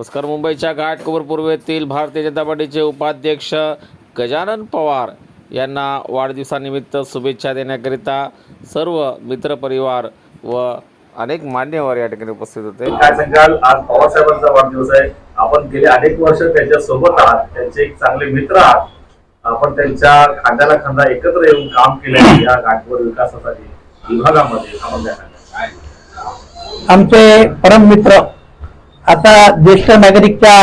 नमस्कार. मुंबईच्या घाटकोपर पूर्वेतील भारतीय जनता पार्टीचे उपाध्यक्ष गजानन पवार यांना वाढदिवसानिमित्त शुभेच्छा देण्याकरिता सर्व मित्रपरिवार व अनेक मान्यवर या ठिकाणी उपस्थित होते. काय सांगाल? आज पवारसाहेबांचा वाढदिवस आहे. आपण गेले अनेक वर्ष त्यांच्यासोबत आहात. त्यांचे एक चांगले मित्र आहात. आपण त्यांच्या खांद्याला खांदा एकत्र येऊन काम केले या घाटकोर विकासासाठी विभागामध्ये आमचे परम मित्र आता ज्येष्ठ नागरिकच्या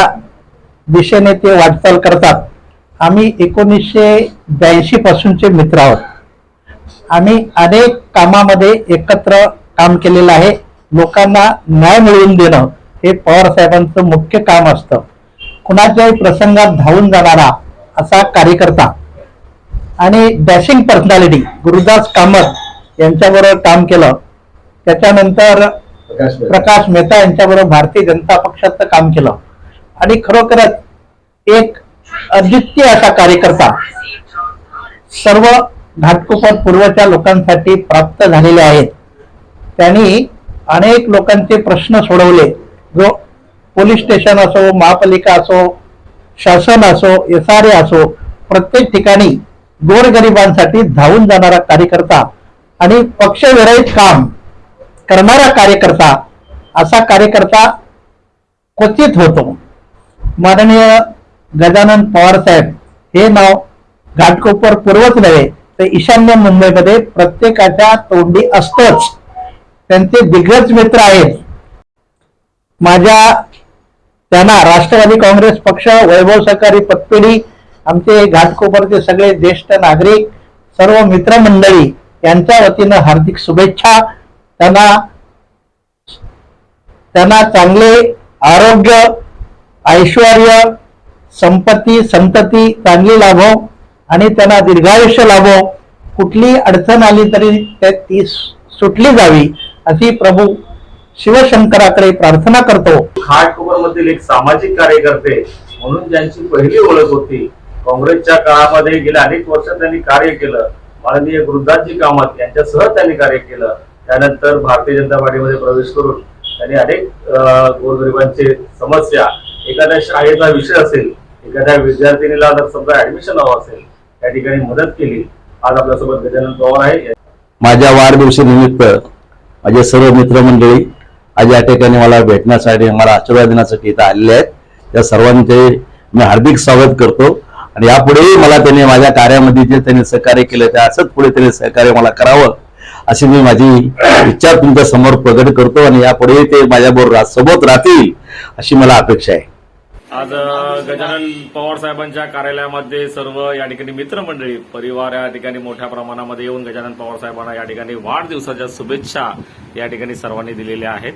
दिशेने ते वाटचाल करतात. आम्ही एकोणीसशे ब्याऐंशी पासूनचे मित्र आहोत. आम्ही अनेक कामामध्ये एकत्र काम केलेलं आहे. लोकांना न्याय मिळवून देणं हे पवार साहेबांचं मुख्य काम असतं. कुणाच्याही प्रसंगात धावून जाणारा असा कार्यकर्ता आणि डॅशिंग पर्सनॅलिटी गुरुदास कामत यांच्याबरोबर काम केलं. त्याच्यानंतर प्रकाश मेहता. यांच्याबरोबर भारतीय जनता पक्षाचं काम केलं. आणि खरोखरच एक अद्वितीय असा कार्यकर्ता सर्व घाटकोपर पूर्वच्या लोकांसाठी प्राप्त झालेले आहेत. त्यांनी अनेक लोकांचे प्रश्न सोडवले. जो पोलीस स्टेशन असो महापालिका असो शासन असो एस आर ए असो प्रत्येक ठिकाणी गोरगरिबांसाठी धावून जाणारा कार्यकर्ता आणि पक्षविरहित काम करणारा कार्यकर्ता असा कार्यकर्ता क्वचित होतो. माननीय गजानन पवार साहेब हे नाव घाटकोपर पूर्वच नव्हे तर ईशान्य मुंबईमध्ये प्रत्येकाच्या तोंडी असतोच. त्यांचे दिग्गज मित्र आहेत. माझ्या त्यांना राष्ट्रवादी काँग्रेस पक्ष वैभव सहकारी पतपेढी आमचे घाटकोपरचे सगळे ज्येष्ठ नागरिक सर्व मित्रमंडळी यांच्या वतीनं हार्दिक शुभेच्छा. त्यांना त्यांना चांगले आरोग्य ऐश्वर संपत्ती संतती चांगली लाभो आणि त्यांना दीर्घायुष्य लाभो. कुठली अडचण आली तरी ती सुटली जावी अशी प्रभू शिवशंकराकडे प्रार्थना करतो. खाटकोपर मधील एक सामाजिक कार्यकर्ते म्हणून ज्यांची पहिली ओळख होती काँग्रेसच्या काळामध्ये गेल्या अनेक वर्ष त्यांनी कार्य केलं. माननीय वृद्धाजी कामत यांच्यासह त्यांनी कार्य केलं. त्यानंतर भारतीय जनता पार्टीमध्ये प्रवेश करून त्यांनी अनेक गोरगरिबांचे समस्या एखाद्या शाळेचा विषय असेल एखाद्या विद्यार्थिनीला जर समजा ऍडमिशन हवं असेल त्या ठिकाणी मदत केली आज आपल्यासोबत गजानन पवार आहे माझ्या वाढदिवसानिमित्त माझे सर्व मित्रमंडळी आज या ठिकाणी मला भेटण्यासाठी मला आशीर्वाद देण्यासाठी इथं आलेले आहेत. त्या सर्वांचे मी हार्दिक स्वागत करतो. आणि यापुढेही मला त्यांनी माझ्या कार्यामध्ये जे त्यांनी सहकार्य केलं ते असंच पुढे त्यांनी सहकार्य मला करावं. अशी मी माझी इच्छा तुमच्यासमोर प्रगट करतो आणि यापुढे ते माझ्याबरोबर रा- सोबत राहतील अशी मला अपेक्षा आहे. आज गजानन पवार साहेबांच्या कार्यालयामध्ये सर्व या ठिकाणी मित्रमंडळी परिवार या ठिकाणी मोठ्या प्रमाणामध्ये येऊन गजानन पवार साहेबांना या ठिकाणी वाढदिवसाच्या शुभेच्छा या ठिकाणी सर्वांनी दिलेल्या आहेत.